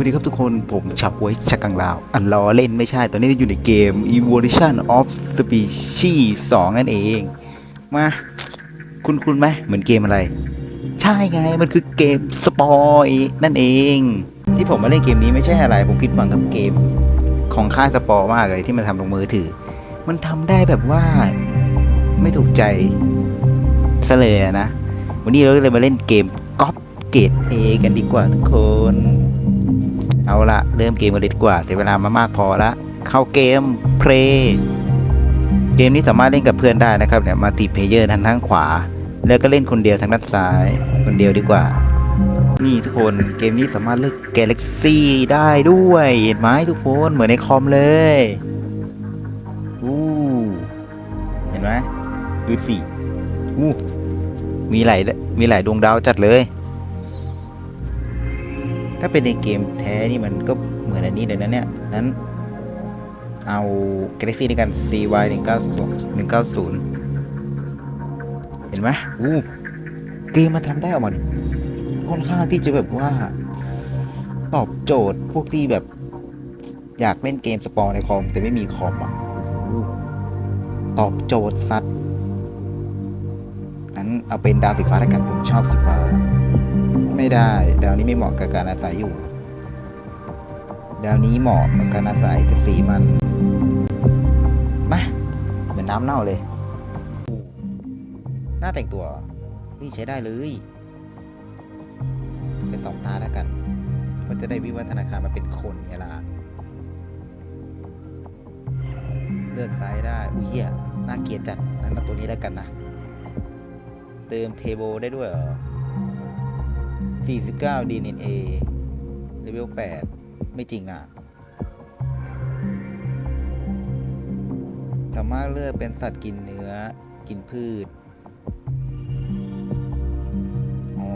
วัสดีครับทุกคนผมฉับไว้ชักกังลาว อันล้อเล่นไม่ใช่ ตอนนี้เราอยู่ในเกม Evolution of Species 2 นั่นเอง มา คุณคุณไหมเหมือนเกมอะไร ใช่ไงมันคือเกมสปอยนั่นเอง ที่ผมมาเล่นเกมนี้ไม่ใช่อะไร ผมผิดหวังกับเกม ของค่ายสปอมากเลยที่มันทำลงมือถือ มันทำได้แบบว่าไม่ถูกใจซะเลยนะ วันนี้เราเลยมาเล่นเกมก๊อปเกตเอกันดีกว่าทุกคน เอาละเริ่มเกมกันเลยดีกว่า เสียเวลามามากพอละเข้าเกมเพลย์เกมนี้สามารถเล่นกับเพื่อนได้นะครับเนี่ยมาติเพเยอร์ทางด้านขวา แล้วก็เล่นคนเดียวทางด้านซ้าย คนเดียวดีกว่า นี่ทุกคนเกมนี้สามารถเลือกกาแล็กซี่ได้ด้วยเห็นไหมทุกคนเหมือนในคอมเลยอู้เห็นไหมดูสิอู้มีหลายมีหลายดวงดาวจัดเลย ถ้าเป็นในเกมแท้นี่มันก็เหมือนอันนี้เลยนะเนี่ย นั้นเอา Galaxy ด้วยกัน CY 1 9 190 เห็นไหมอู้เกมมันทำได้ออกมาค่อนข้างที่จะแบบว่า ตอบโจทย์พวกที่แบบ อยากเล่นเกมสปอร์ในคอม แต่ไม่มีคอมอะตอบโจทย์สัตว์นั้นเอาเป็นดาวสีฟ้าแล้วกันผมชอบสีฟ้า ไม่ได้ ดาวนี้ไม่เหมาะกับการอาศัยอยู่ ดาวนี้เหมาะกับการอาศัยแต่สีมันมาเหมือนน้ำเน่าเลย หน้าแต่งตัวนี่ใช้ได้เลยเป็นสองตาแล้วกันมันจะได้วิวัฒนาการมาเป็นคนไงล่ะเลือกไซส์ได้ อุ้ยเหี้ยน่าเกลียดจัด นั้นเอาตัวนี้แล้วกันนะ เติมเทโบได้ด้วยเหรอ 49 DNA เลเวล8ไม่จริงนะสามารถเลือกเป็นสัตว์กินเนื้อ กินพืช อ๋อ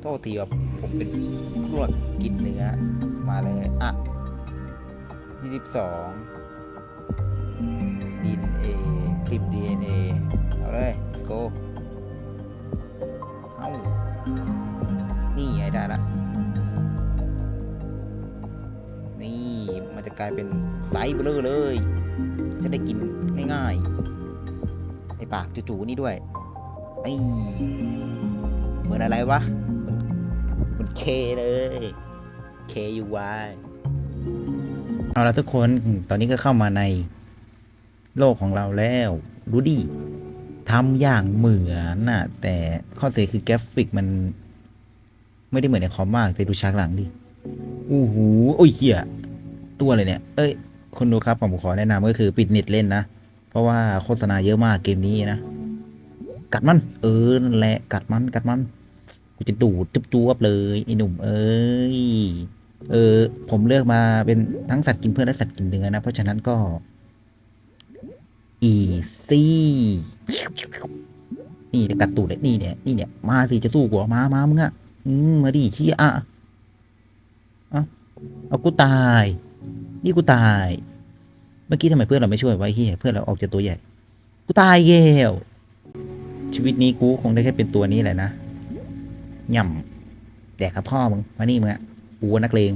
โทษทีครับผมเป็นพวกกินเนื้อ มาเลย อะ22 DNA 10 DNA เอาเลย let's go ไงได้ละ นี่มันจะกลายเป็นไซส์เบลอเลย จะได้กินง่ายๆ ไอปากจู่ๆนี่ด้วย ไอเหมือนอะไรวะเหมือนเคเลย K U Y เอาละทุกคนตอนนี้ก็เข้ามาในโลกของเราแล้วรู้ดิทำอย่างเหมือนน่ะ แต่ข้อเสียคือกราฟิกมัน ไม่ได้เหมือนในคอมมากแต่ดูฉากหลังดิอู้หูโอ้ยเหี้ยตัวอะไรเนี่ย เอ้ยคุณดูครับผมขอแนะนำก็คือปิดเน็ตเล่นนะ เพราะว่าโฆษณาเยอะมากเกมนี้นะ กัดมัน เออนั่นแหละกัดมันกัดมันกูจะดูดจุบจวบเลยไอ้หนุ่มเอ้ยเออ ผมเลือกมาเป็นทั้งสัตว์กินเพื่อนและสัตว์กินเนื้อนะ เพราะฉะนั้นก็อีซี่นี่เดี๋ยกัดตูดเลยนี่เนี่ยนี่เนี่ยมาสิจะสู้กูมามามึงอะ อืมมาดิชี้อะเอาเอากูตาย นี่กูตาย เมื่อกี้ทำไมเพื่อนเราไม่ช่วยไว้เฮียเพื่อนเราออกจากตัวใหญ่ กูตายเกลชีวิตนี้กูคงได้แค่เป็นตัวนี้แหละนะย่ำแดกกับพ่อมึงมานี่มึงอะกูนักเลง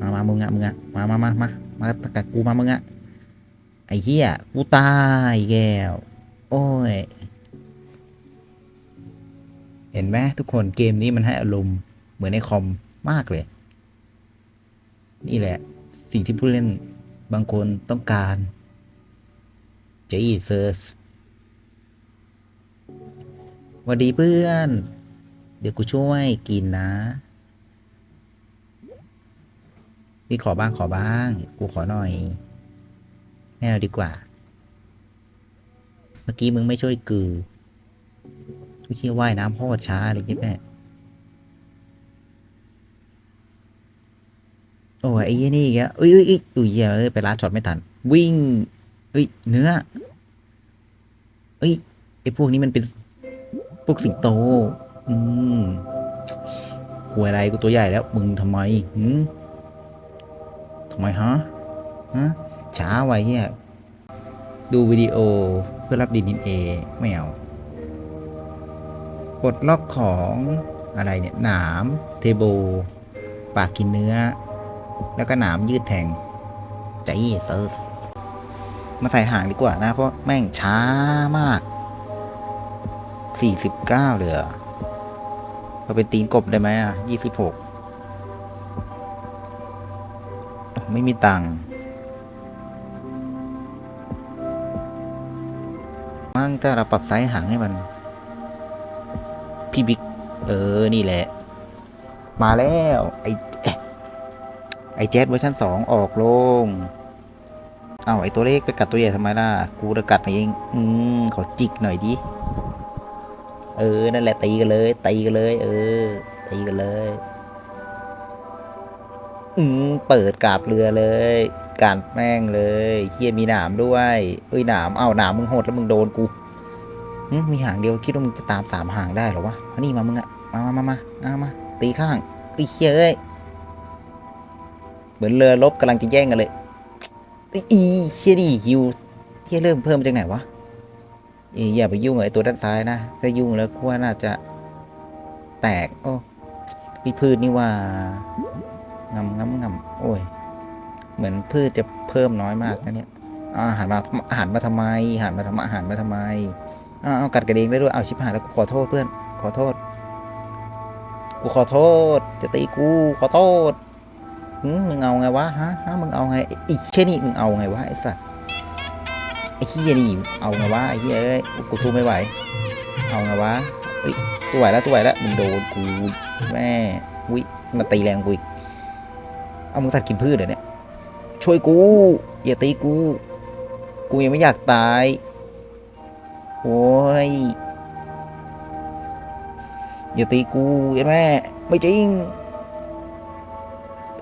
มามามึงอะมึงอะมามามามามาตะกัดกูมามึงอะไอ้เหี้ยกูตายแก้วโอ้ย เห็นไหมทุกคนเกมนี้มันให้อารมณ์เหมือนในคอมมากเลย นี่แหละ สิ่งที่ผู้เล่นบางคนต้องการเจเซอร์สวัสดีเพื่อน เดี๋ยวกูช่วยกินนะพี่ขอบ้างขอบ้าง กูขอหน่อยไม่เอาดีกว่า เมื่อกี้มึงไม่ช่วยกื อกูคิดว่ายน้ำโคตรช้าเลยจิ๊บแม่โอ้ยไอ้เหี้ยนี่อีกแล้วเอ้ยอ้ยเอ้ยอุ้ยเยอ้ยไปลาช็อตไม่ทัน วิ่งเอ้ยเนื้อเอ้ยไอ้พวกนี้มันเป็นพวกสิงโต อืมกลัวอะไรกูตัวใหญ่แล้ว มึงทำไมหืมทำไมฮะ ฮะ ช้าไว้เฮียดูวิดีโอเพื่อรับดีเอ็นเอ ไม่เอา ปลดล็อกของอะไรเนี่ยหนามเทโบ ปากกินเนื้อ แล้วก็หนามยืดแทงใจเซิร์สมาใส่หางดีกว่านะ เพราะแม่งช้ามาก 49 เหลือเราเป็นตีนกบได้ไหมอะ 26 ไม่มีตังค์มั่งถ้าเราปรับไซส์หางให้มัน พี่บิ๊กเออ นี่แหละ มาแล้ว ไอเอ๊ะไอแจ๊ดเวอร์ชันสองออกลง เอาไอตัวเล็กไปกัดตัวใหญ่ทำไมล่ะ กูจะกัดเอง อืม ขอจิกหน่อยดิ เออ นั่นแหละตีกันเลย ตีกันเลย เออ ตีกันเลย อืม เปิดกาบเรือเลยกาดแม่งเลยเฮียมีหนามด้วย เอ้ยหนาม เอาหนามมึงโหดแล้วมึงโดนกู มีหางเดียวคิดว่ามึงจะตามสามหางได้หรอวะมานี่มามึงอะมามามามามามาตีข้างไอ้เฮียเอ้ยเหมือนเรือรบกำลังจะแย่งกันเลยไอ้อีเฮียดิฮิวเฮียเริ่มเพิ่มจากไหนวะอย่าไปยุ่งไอ้ตัวด้านซ้ายนะถ้ายุ่งแล้วกูว่าน่าจะแตกโอ้มีพืชนี่ว่างำงำงำโอ้ย เหมือนพืชจะเพิ่มน้อยมากนะเนี่ยอาหารมาอาหารมาทำไมอาหารมาทำอาหารมาทำไม เอาเอากัดกระเดงได้ด้วย เอาชิบหายแล้วกูขอโทษเพื่อน ขอโทษ กูขอโทษ จะตีกูขอโทษมึงเอาไงวะฮะฮะมึงเอาไงไอ้เช่นนี่มึงเอาไงวะไอ้สัตว์ไอ้เฮียนี่เอาไงวะไอ้เฮียเอ้ยกูสู้ไม่ไหว เอาไงวะเฮ้ยสวยแล้วสวยแล้วมึงโดนกูแม่วิมาตีแรงกูอีกเอามึงสัตว์กินพืชเหรอเนี่ยช่วยกูอย่าตีกู กูยังไม่อยากตาย โอ้ย อย่าตีกูไอ้แม่ไม่จริง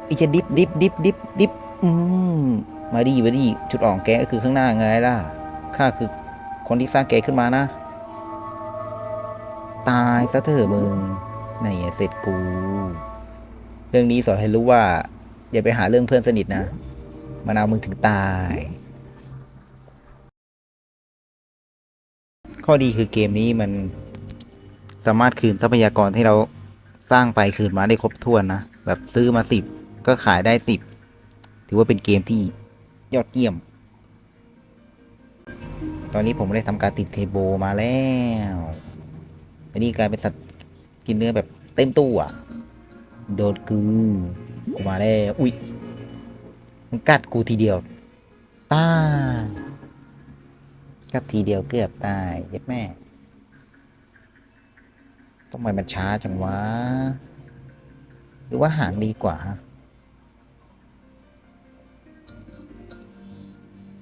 ไอ้จะดิบดิบดิบดิบดิบอืมมาดีมาดีจุดอ่อนแกก็คือข้างหน้าไงล่ะข้าคือคนที่สร้างแกขึ้นมานะ ตายซะเถอะมึงไหนเสร็จกู เรื่องนี้สอนให้รู้ว่า อย่าไปหาเรื่องเพื่อนสนิทนะ มันเอามึงถึงตาย ข้อดีคือเกมนี้มันสามารถคืนทรัพยากรที่เราสร้างไปคืนมาได้ครบถ้วนนะ แบบซื้อมาสิบก็ขายได้สิบถือว่าเป็นเกมที่ยอดเยี่ยม ตอนนี้ผมได้ทำการติดเทโบมาแล้วอันนี้กลายเป็นสัตว์กินเนื้อแบบเต็มตู้อะ โดนกูกูมาแล้ว อุ้ยมันกัดกูทีเดียว ตาย กัดทีเดียวเกือบตายย็ดแม่ทำไมมันช้าจังวะ หรือว่าหางดีกว่า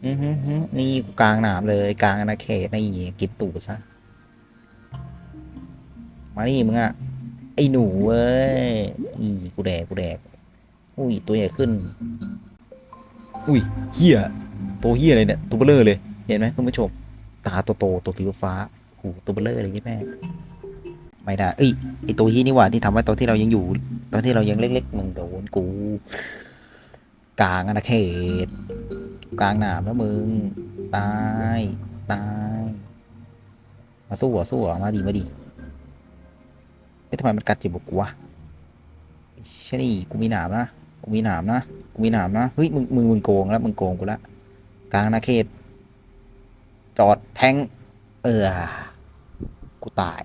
อือฮึฮึนี่กลางหนามเลยกลางอาณาเขตนี่กินตูดซะ มานี่มึงอะไอหนูเว้ยอีกูแดกกูแดกอุ้ยตัวใหญ่ขึ้น อุ้ยเฮียตัวเฮียอะไรเนี่ย ตัวเบลอเลย เห็นไหมคุณผู้ชม ตาโตโตๆตัวสีฟ้าโอ้โหตัวเบลอเลยนี่แม่ไม่ได้เอ้ยไอตัวฮีนี่หว่าที่ทำไว้ตอนที่เรายังอยู่ ตอนที่เรายังเล็กๆมึงโดนกูกลางอาณาเขตกลางหนามแล้วมึงตายตายมาสู้อะสู้อะมาดีมาดีเอ๊ะทำไมมันกัดเจ็บกูวะใช่นี่กูมีหนามนะกูมีหนามนะกูมีหนามนะเฮ้ยมึงมึงมึงโกงแล้วมึงโกงกูละกลางนาเขต จอดแทงเออ กูตาย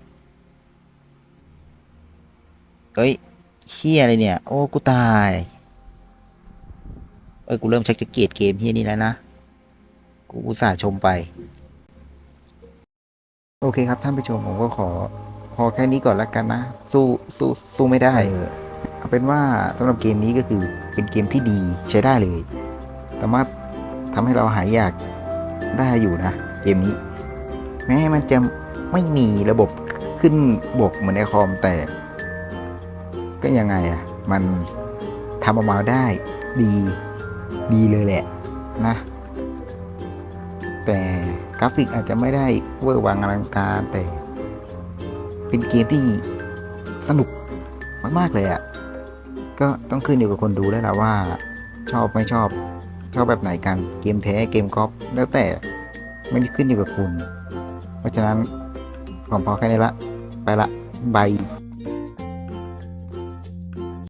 เฮ้ยเฮียอะไรเนี่ย โอ้ กูตาย เอ้ย กูเริ่มชักจะเกลียดเกมเฮียนี่แล้วนะ กูอุตส่าห์ชมไป โอเคครับท่านผู้ชมผมก็ขอ พอแค่นี้ก่อนละกันนะ สู้สู้สู้ไม่ได้ เอาเป็นว่าสำหรับเกมนี้ก็คือเป็นเกมที่ดีใช้ได้เลย สามารถทำให้เราหายอยากได้อยู่นะ เกมนี้ แม้มันจะไม่มีระบบขึ้นบวกเหมือนในคอมแต่ ก็ยังไงอะมันทำออกมาได้ดีดีเลยแหละนะ แต่กราฟิกอาจจะไม่ได้เวอร์วังอลังการแต่ เป็นเกมที่สนุกมาก ๆ เลยอะ่ะ ก็ต้องขึ้นอยู่กับคนดูแล้วล่ะว่า ชอบไม่ชอบ ชอบแบบไหนกันเกมแท้เกมก๊อปแล้วแต่ ไม่ได้ขึ้นอยู่กับคุณ เพราะฉะนั้นผมพอแค่นี้ละ ไปละบาย